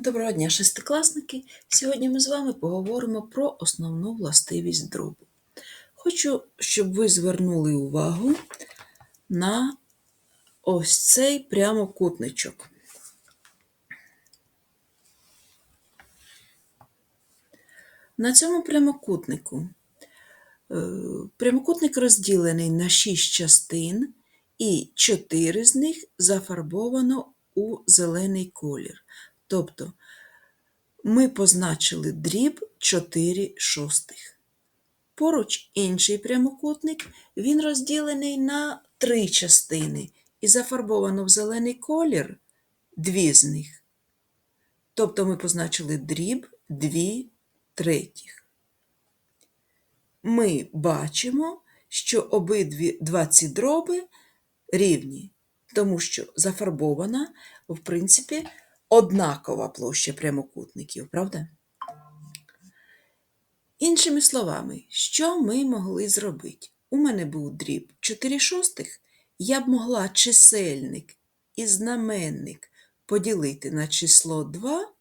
Доброго дня, шестикласники! Сьогодні ми з вами поговоримо про основну властивість дробу. Хочу, щоб ви звернули увагу на ось цей прямокутничок. На цьому прямокутнику е, прямокутник розділений на 6 частин, і 4 з них зафарбовано у зелений колір. Тобто ми позначили дріб 4 шостих. Поруч інший прямокутник, він розділений на три частини і зафарбовано в зелений колір дві з них. Тобто ми позначили дріб 2 третіх. Ми бачимо, що обидві два ці дроби рівні, тому що зафарбована, в принципі, однакова площа прямокутників, правда? Іншими словами, що ми могли зробити? У мене був дріб 4 шостих, я б могла чисельник і знаменник поділити на число 2,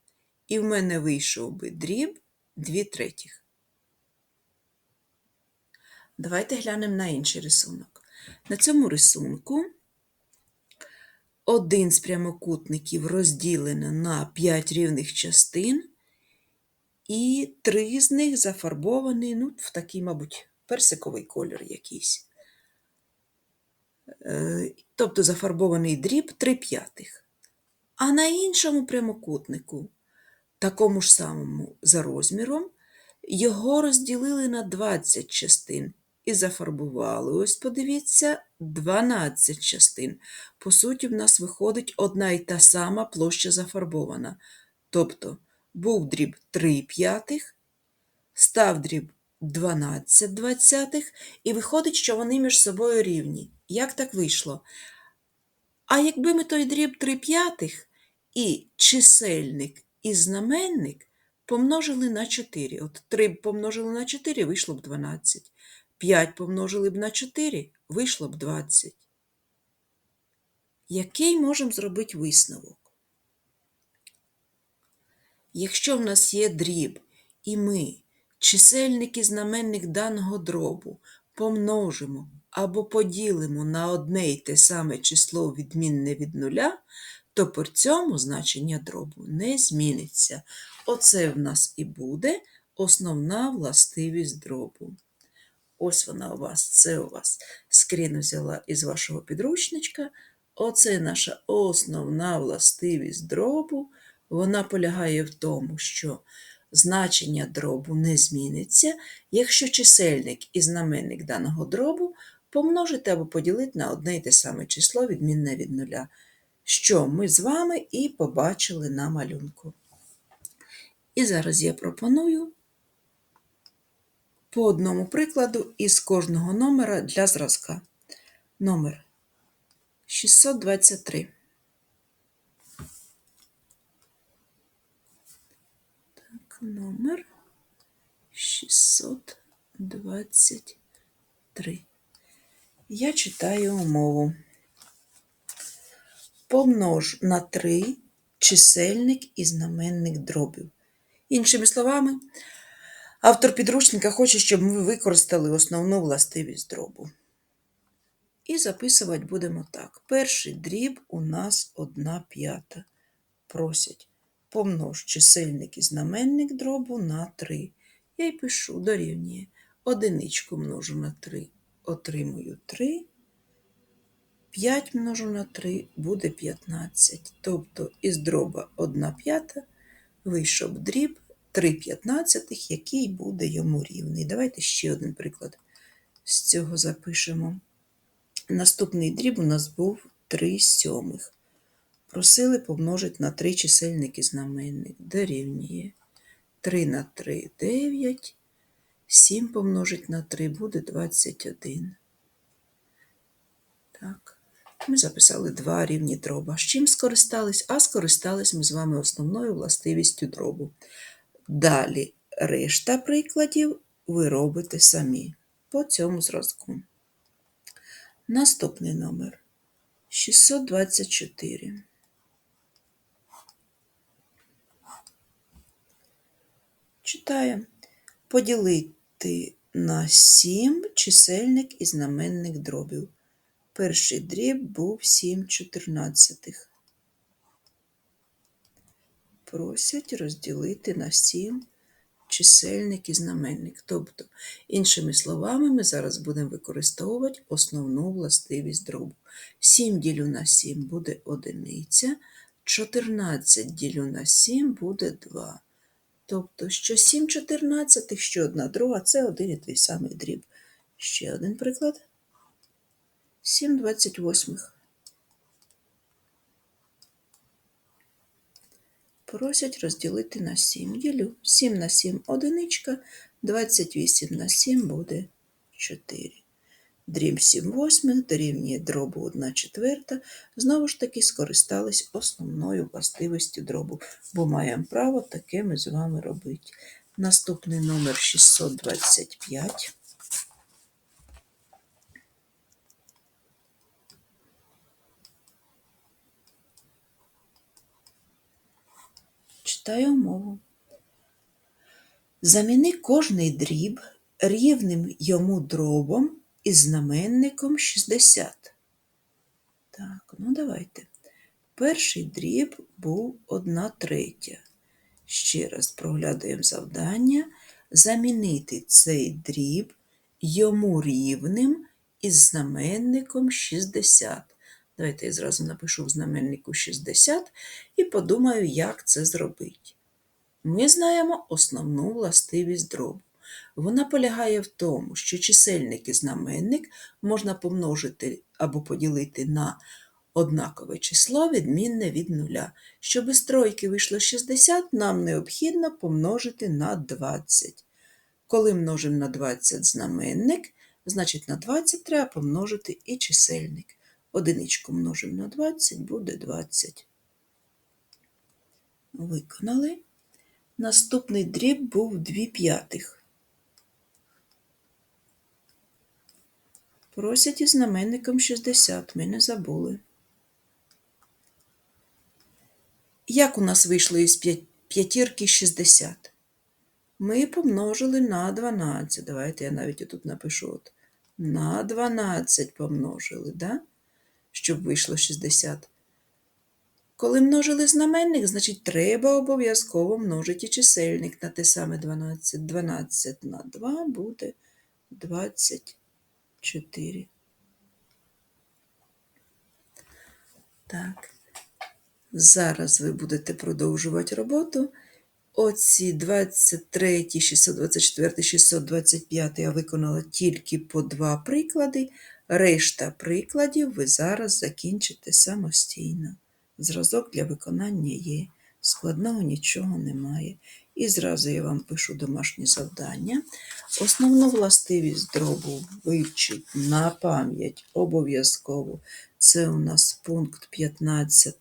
і в мене вийшов би дріб 2 третіх. Давайте глянемо на інший рисунок. На цьому рисунку один з прямокутників розділено на 5 рівних частин, і три з них зафарбовані ну, в такий, мабуть, персиковий колір якийсь. Е, тобто зафарбований дріб 3 п'ятих. А на іншому прямокутнику, такому ж самому за розміром, його розділили на 20 частин і зафарбували. Ось подивіться, 12 частин. По суті, в нас виходить одна й та сама площа зафарбована. Тобто був дріб 3 п'ятих, став дріб 12 двадцятих, і виходить, що вони між собою рівні. Як так вийшло? А якби ми той дріб 3 п'ятих і чисельник і знаменник помножили на 4. От 3 помножили на 4, вийшло б 12. 5 помножили б на 4, вийшло б 20. Який можемо зробити висновок? Якщо в нас є дріб, і ми чисельник і знаменник даного дробу помножимо або поділимо на одне й те саме число відмінне від нуля, то при цьому значення дробу не зміниться. Оце в нас і буде основна властивість дробу. Ось вона у вас, це у вас скрін взяла із вашого підручничка. Оце наша основна властивість дробу. Вона полягає в тому, що значення дробу не зміниться, якщо чисельник і знаменник даного дробу помножити або поділити на одне й те саме число, відмінне від нуля, що ми з вами і побачили на малюнку. І зараз я пропоную по одному прикладу із кожного номера для зразка. Номер 623. Так, номер 623. Я читаю умову. Помнож на 3 чисельник і знаменник дробів. Іншими словами, Автор підручника хоче, щоб ми використали основну властивість дробу. І записувати будемо так. Перший дріб у нас 1 п'ята. Просять помнож чисельник і знаменник дробу на 3. Я й пишу дорівнює. Одиничку множу на 3, отримую 3. 5 множу на 3 буде 15. Тобто із дроба 1 п'ята вийшов дріб 3 п'ятнадцятих, який буде йому рівний. Давайте ще один приклад з цього запишемо. Наступний дріб у нас був 3 сьомих. Просили помножити на 3 чисельники знаменник. Дорівнює 3 на 3 9. 7 помножить на 3 буде 21. Так. Ми записали два рівні дроба. З чим скористались? А скористались ми з вами основною властивістю дробу. Далі решта прикладів ви робите самі по цьому зразку. Наступний номер 624. Читаємо. Поділити на 7 чисельник і знаменник дробів. Перший дріб був 7 чотирнадцятих просять розділити на 7 чисельник і знаменник. Тобто, іншими словами, ми зараз будемо використовувати основну властивість дробу. 7 ділю на 7 буде одиниця, 14 ділю на 7 буде 2. Тобто, що 7 14, що 1 друга це один і той самий дріб. Ще один приклад. 7 28. Просять розділити на 7. Ділю 7 на 7 – одиничка, 28 на 7 буде 4. Дріб 7 восьмих дорівнює дробу 1 четверта. Знову ж таки скористались основною властивістю дробу, бо маємо право таке ми з вами робити. Наступний номер 625. Читаю умову. Заміни кожний дріб рівним йому дробом із знаменником 60. Так, ну давайте. Перший дріб був 1 третя. Ще раз проглядаємо завдання. Замінити цей дріб йому рівним із знаменником 60. Давайте я зразу напишу в знаменнику 60 і подумаю, як це зробити. Ми знаємо основну властивість дробу. Вона полягає в тому, що чисельник і знаменник можна помножити або поділити на однакове число, відмінне від нуля. Щоб із тройки вийшло 60, нам необхідно помножити на 20. Коли множимо на 20 знаменник, значить на 20 треба помножити і чисельник. Одиничку множимо на 20, буде 20. Виконали. Наступний дріб був 2 п'ятих. Просять із знаменником 60, ми не забули. Як у нас вийшло із п'ятірки 60? Ми помножили на 12. Давайте я навіть тут напишу. От. На 12 помножили, да? Щоб вийшло 60. Коли множили знаменник, значить треба обов'язково множити чисельник на те саме 12. 12 на 2 буде 24. Так. Зараз ви будете продовжувати роботу. Оці 23, 624, 625 я виконала тільки по два приклади. Решта прикладів ви зараз закінчите самостійно. Зразок для виконання є, складного нічого немає. І зразу я вам пишу домашнє завдання. Основну властивість дробу вивчить на пам'ять обов'язково. Це у нас пункт 15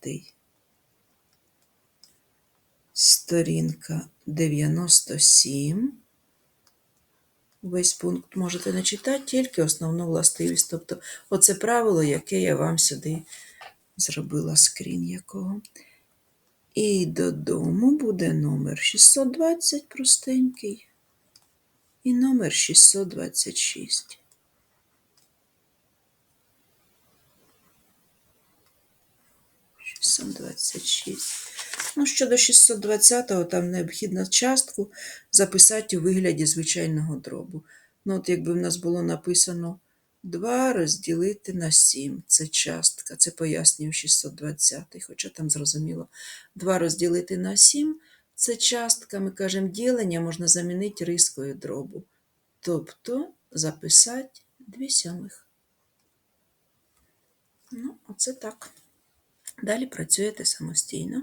сторінка 97. Весь пункт можете не читати, тільки основну властивість. Тобто, оце правило, яке я вам сюди зробила скрін якого. І додому буде номер 620 простенький і номер 626. Шістсот двадцять шість. Ну, щодо 620-го, там необхідно частку записати у вигляді звичайного дробу. Ну, от якби в нас було написано 2 розділити на 7, це частка, це пояснює 620 хоча там зрозуміло, 2 розділити на 7 це частка, ми кажемо, ділення можна замінити рискою дробу. Тобто записати 2 сьомих. Ну, оце так. Далі працюєте самостійно.